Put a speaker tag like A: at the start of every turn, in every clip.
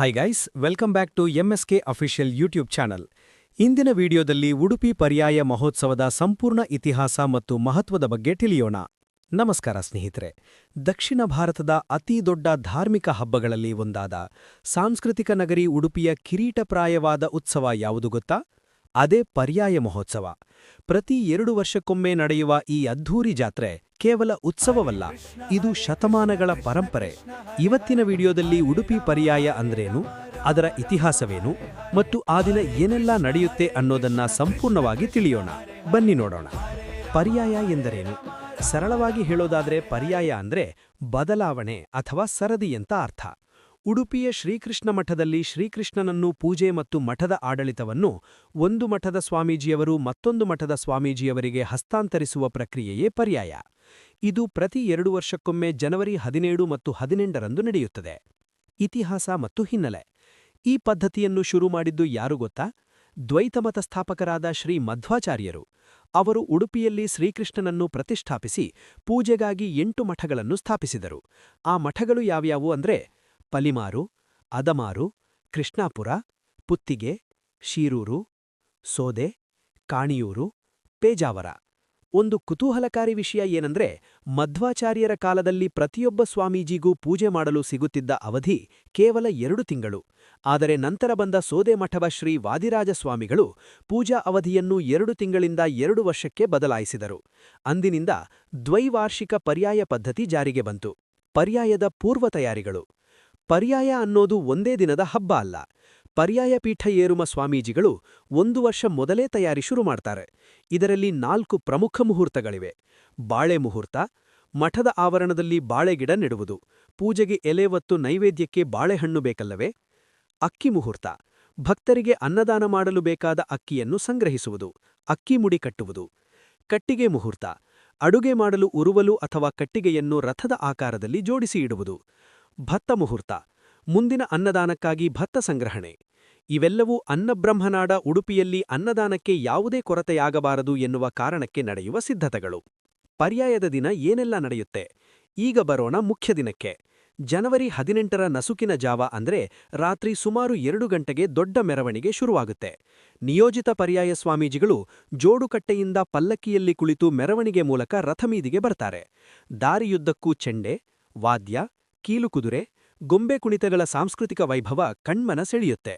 A: Hi guys welcome back to MSK official YouTube channel ಇಂದಿನ ವಿಡಿಯೋದಲ್ಲಿ ಉಡುಪಿ ಪರ್ಯಾಯ ಮಹೋತ್ಸವದ ಸಂಪೂರ್ಣ ಇತಿಹಾಸ ಮತ್ತು ಮಹತ್ವದ ಬಗ್ಗೆ ತಿಳಿಯೋಣ. ನಮಸ್ಕಾರ ಸ್ನೇಹಿತರೆ. ದಕ್ಷಿಣ ಭಾರತದ ಅತೀ ದೊಡ್ಡ ಧಾರ್ಮಿಕ ಹಬ್ಬಗಳಲ್ಲಿ ಒಂದಾದ ಸಾಂಸ್ಕೃತಿಕ ನಗರಿ ಉಡುಪಿಯ ಕಿರೀಟಪ್ರಾಯವಾದ ಉತ್ಸವ ಯಾವುದು ಗೊತ್ತಾ? ಅದೇ ಪರ್ಯಾಯ ಮಹೋತ್ಸವ. ಪ್ರತಿ ಎರಡು ವರ್ಷಕ್ಕೊಮ್ಮೆ ನಡೆಯುವ ಈ ಅದ್ಧೂರಿ ಜಾತ್ರೆ ಕೇವಲ ಉತ್ಸವವಲ್ಲ, ಇದು ಶತಮಾನಗಳ ಪರಂಪರೆ. ಇವತ್ತಿನ ವಿಡಿಯೋದಲ್ಲಿ ಉಡುಪಿ ಪರ್ಯಾಯ ಅಂದ್ರೇನು, ಅದರ ಇತಿಹಾಸವೇನು, ಮತ್ತು ಆ ದಿನ ಏನೆಲ್ಲ ನಡೆಯುತ್ತೆ ಅನ್ನೋದನ್ನ ಸಂಪೂರ್ಣವಾಗಿ ತಿಳಿಯೋಣ. ಬನ್ನಿ ನೋಡೋಣ. ಪರ್ಯಾಯ ಎಂದರೇನು? ಸರಳವಾಗಿ ಹೇಳೋದಾದ್ರೆ ಪರ್ಯಾಯ ಅಂದ್ರೆ ಬದಲಾವಣೆ ಅಥವಾ ಸರದಿ ಅಂತ ಅರ್ಥ. ಉಡುಪಿಯ ಶ್ರೀಕೃಷ್ಣ ಮಠದಲ್ಲಿ ಶ್ರೀಕೃಷ್ಣನನ್ನು ಪೂಜೆ ಮತ್ತು ಮಠದ ಆಡಳಿತವನ್ನು ಒಂದು ಮಠದ ಸ್ವಾಮೀಜಿಯವರು ಮತ್ತೊಂದು ಮಠದ ಸ್ವಾಮೀಜಿಯವರಿಗೆ ಹಸ್ತಾಂತರಿಸುವ ಪ್ರಕ್ರಿಯೆಯೇ ಪರ್ಯಾಯ. ಇದು ಪ್ರತಿ ಎರಡು ವರ್ಷಕ್ಕೊಮ್ಮೆ ಜನವರಿ ಹದಿನೇಳು ಮತ್ತು ಹದಿನೆಂಟರಂದು ನಡೆಯುತ್ತದೆ. ಇತಿಹಾಸ ಮತ್ತು ಹಿನ್ನೆಲೆ. ಈ ಪದ್ಧತಿಯನ್ನು ಶುರು ಮಾಡಿದ್ದು ಯಾರು ಗೊತ್ತಾ? ದ್ವೈತಮತ ಸ್ಥಾಪಕರಾದ ಶ್ರೀ ಮಧ್ವಾಚಾರ್ಯರು. ಅವರು ಉಡುಪಿಯಲ್ಲಿ ಶ್ರೀಕೃಷ್ಣನನ್ನು ಪ್ರತಿಷ್ಠಾಪಿಸಿ ಪೂಜೆಗಾಗಿ ಎಂಟು ಮಠಗಳನ್ನು ಸ್ಥಾಪಿಸಿದರು. ಆ ಮಠಗಳು ಯಾವ್ಯಾವು ಅಂದ್ರೆ ಪಲಿಮಾರು, ಅದಮಾರು, ಕೃಷ್ಣಾಪುರ, ಪುತ್ತಿಗೆ, ಶೀರೂರು, ಸೋದೆ, ಕಾಣಿಯೂರು, ಪೇಜಾವರ. ಒಂದು ಕುತೂಹಲಕಾರಿ ವಿಷಯ ಏನಂದ್ರೆ, ಮಧ್ವಾಚಾರ್ಯರ ಕಾಲದಲ್ಲಿ ಪ್ರತಿಯೊಬ್ಬ ಸ್ವಾಮೀಜಿಗೂ ಪೂಜೆ ಮಾಡಲು ಸಿಗುತ್ತಿದ್ದ ಅವಧಿ ಕೇವಲ ಎರಡು ತಿಂಗಳು. ಆದರೆ ನಂತರ ಬಂದ ಸೋದೆ ಮಠವ ಶ್ರೀ ವಾದಿರಾಜ ಸ್ವಾಮಿಗಳು ಪೂಜಾ ಅವಧಿಯನ್ನು ಎರಡು ತಿಂಗಳಿಂದ ಎರಡು ವರ್ಷಕ್ಕೆ ಬದಲಾಯಿಸಿದರು. ಅಂದಿನಿಂದ ದ್ವೈವಾರ್ಷಿಕ ಪರ್ಯಾಯ ಪದ್ಧತಿ ಜಾರಿಗೆ ಬಂತು. ಪರ್ಯಾಯದ ಪೂರ್ವ ತಯಾರಿಗಳು. ಪರ್ಯಾಯ ಅನ್ನೋದು ಒಂದೇ ದಿನದ ಹಬ್ಬ ಅಲ್ಲ. ಪರ್ಯಾಯ ಪೀಠ ಏರುಮ ಸ್ವಾಮೀಜಿಗಳು ಒಂದು ವರ್ಷ ಮೊದಲೇ ತಯಾರಿ ಶುರು ಮಾಡ್ತಾರೆ. ಇದರಲ್ಲಿ ನಾಲ್ಕು ಪ್ರಮುಖ ಮುಹೂರ್ತಗಳಿವೆ. ಬಾಳೆ ಮುಹೂರ್ತ, ಮಠದ ಆವರಣದಲ್ಲಿ ಬಾಳೆಗಿಡ ನೆಡುವುದು, ಪೂಜೆಗೆ ಎಲೆ ಒತ್ತು ನೈವೇದ್ಯಕ್ಕೆ ಬಾಳೆಹಣ್ಣು ಬೇಕಲ್ಲವೇ? ಅಕ್ಕಿ ಮುಹೂರ್ತ, ಭಕ್ತರಿಗೆ ಅನ್ನದಾನ ಮಾಡಲು ಬೇಕಾದ ಅಕ್ಕಿಯನ್ನು ಸಂಗ್ರಹಿಸುವುದು, ಅಕ್ಕಿ ಮುಡಿ ಕಟ್ಟುವುದು. ಕಟ್ಟಿಗೆ ಮುಹೂರ್ತ, ಅಡುಗೆ ಮಾಡಲು ಉರುವಲು ಅಥವಾ ಕಟ್ಟಿಗೆಯನ್ನು ರಥದ ಆಕಾರದಲ್ಲಿ ಜೋಡಿಸಿ ಇಡುವುದು. ಭತ್ತ ಮುಹೂರ್ತ, ಮುಂದಿನ ಅನ್ನದಾನಕ್ಕಾಗಿ ಭತ್ತ ಸಂಗ್ರಹಣೆ. ಇವೆಲ್ಲವೂ ಅನ್ನಬ್ರಹ್ಮನಾಡ ಉಡುಪಿಯಲ್ಲಿ ಅನ್ನದಾನಕ್ಕೆ ಯಾವುದೇ ಕೊರತೆಯಾಗಬಾರದು ಎನ್ನುವ ಕಾರಣಕ್ಕೆ ನಡೆಯುವ ಸಿದ್ಧತೆಗಳು. ಪರ್ಯಾಯದ ದಿನ ಏನೆಲ್ಲ ನಡೆಯುತ್ತೆ? ಈಗ ಬರೋಣ ಮುಖ್ಯ ದಿನಕ್ಕೆ. ಜನವರಿ ಹದಿನೆಂಟರ ನಸುಕಿನ ಜಾವ ಅಂದ್ರೆ ರಾತ್ರಿ ಸುಮಾರು ಎರಡು ಗಂಟೆಗೆ ದೊಡ್ಡ ಮೆರವಣಿಗೆ ಶುರುವಾಗುತ್ತೆ. ನಿಯೋಜಿತ ಪರ್ಯಾಯ ಸ್ವಾಮೀಜಿಗಳು ಜೋಡುಕಟ್ಟೆಯಿಂದ ಪಲ್ಲಕ್ಕಿಯಲ್ಲಿ ಕುಳಿತು ಮೆರವಣಿಗೆ ಮೂಲಕ ರಥಮೀದಿಗೆ ಬರ್ತಾರೆ. ದಾರಿಯುದ್ದಕ್ಕೂ ಚೆಂಡೆ, ವಾದ್ಯ ಕೀಲುಕುದುರೆ ಗೊಂಬೆ ಕುಣಿತಗಳ ಸಾಂಸ್ಕೃತಿಕ ವೈಭವ ಕಣ್ಮನ ಸೆಳೆಯುತ್ತೆ.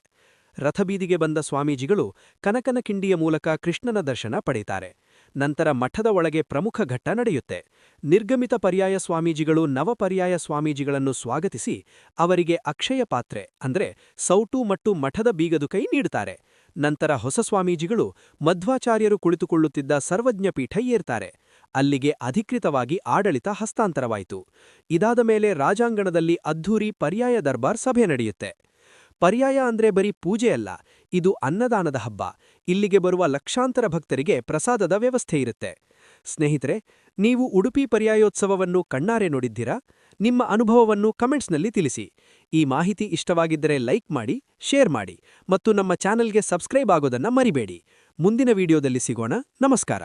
A: ರಥಬೀದಿಗೆ ಬಂದ ಸ್ವಾಮೀಜಿಗಳು ಕನಕನ ಕಿಂಡಿಯ ಮೂಲಕ ಕೃಷ್ಣನ ದರ್ಶನ ಪಡೆಯುತ್ತಾರೆ. ನಂತರ ಮಠದ ಒಳಗೆ ಪ್ರಮುಖ ಘಟ್ಟ ನಡೆಯುತ್ತೆ. ನಿರ್ಗಮಿತ ಪರ್ಯಾಯ ಸ್ವಾಮೀಜಿಗಳು ನವಪರ್ಯಾಯ ಸ್ವಾಮೀಜಿಗಳನ್ನು ಸ್ವಾಗತಿಸಿ ಅವರಿಗೆ ಅಕ್ಷಯ ಪಾತ್ರೆ, ಅಂದ್ರೆ ಸೌಟು ಮತ್ತು ಮಠದ ಬೀಗದು ಕೈ ನೀಡುತ್ತಾರೆ. ನಂತರ ಹೊಸ ಸ್ವಾಮೀಜಿಗಳು ಮಧ್ವಾಚಾರ್ಯರು ಕುಳಿತುಕೊಳ್ಳುತ್ತಿದ್ದ ಸರ್ವಜ್ಞಪೀಠ ಏರ್ತಾರೆ. ಅಲ್ಲಿಗೆ ಅಧಿಕೃತವಾಗಿ ಆಡಳಿತ ಹಸ್ತಾಂತರವಾಯಿತು. ಇದಾದ ಮೇಲೆ ರಾಜಾಂಗಣದಲ್ಲಿ ಅದ್ಧೂರಿ ಪರ್ಯಾಯ ದರ್ಬಾರ್ ಸಭೆ ನಡೆಯುತ್ತೆ. ಪರ್ಯಾಯ ಅಂದ್ರೆ ಬರೀ ಪೂಜೆಯಲ್ಲ ಇದು ಅನ್ನದಾನದ ಹಬ್ಬ. ಇಲ್ಲಿಗೆ ಬರುವ ಲಕ್ಷಾಂತರ ಭಕ್ತರಿಗೆ ಪ್ರಸಾದದ ವ್ಯವಸ್ಥೆ ಇರುತ್ತೆ. ಸ್ನೇಹಿತರೆ, ನೀವು ಉಡುಪಿ ಪರ್ಯಾಯೋತ್ಸವವನ್ನು ಕಣ್ಣಾರೆ ನೋಡಿದ್ದೀರಾ? ನಿಮ್ಮ ಅನುಭವವನ್ನು ಕಮೆಂಟ್ಸ್ನಲ್ಲಿ ತಿಳಿಸಿ. ಈ ಮಾಹಿತಿ ಇಷ್ಟವಾಗಿದ್ದರೆ ಲೈಕ್ ಮಾಡಿ, ಶೇರ್ ಮಾಡಿ ಮತ್ತು ನಮ್ಮ ಚಾನೆಲ್ಗೆ ಸಬ್ಸ್ಕ್ರೈಬ್ ಆಗೋದನ್ನ ಮರಿಬೇಡಿ. ಮುಂದಿನ ವಿಡಿಯೋದಲ್ಲಿ ಸಿಗೋಣ. ನಮಸ್ಕಾರ.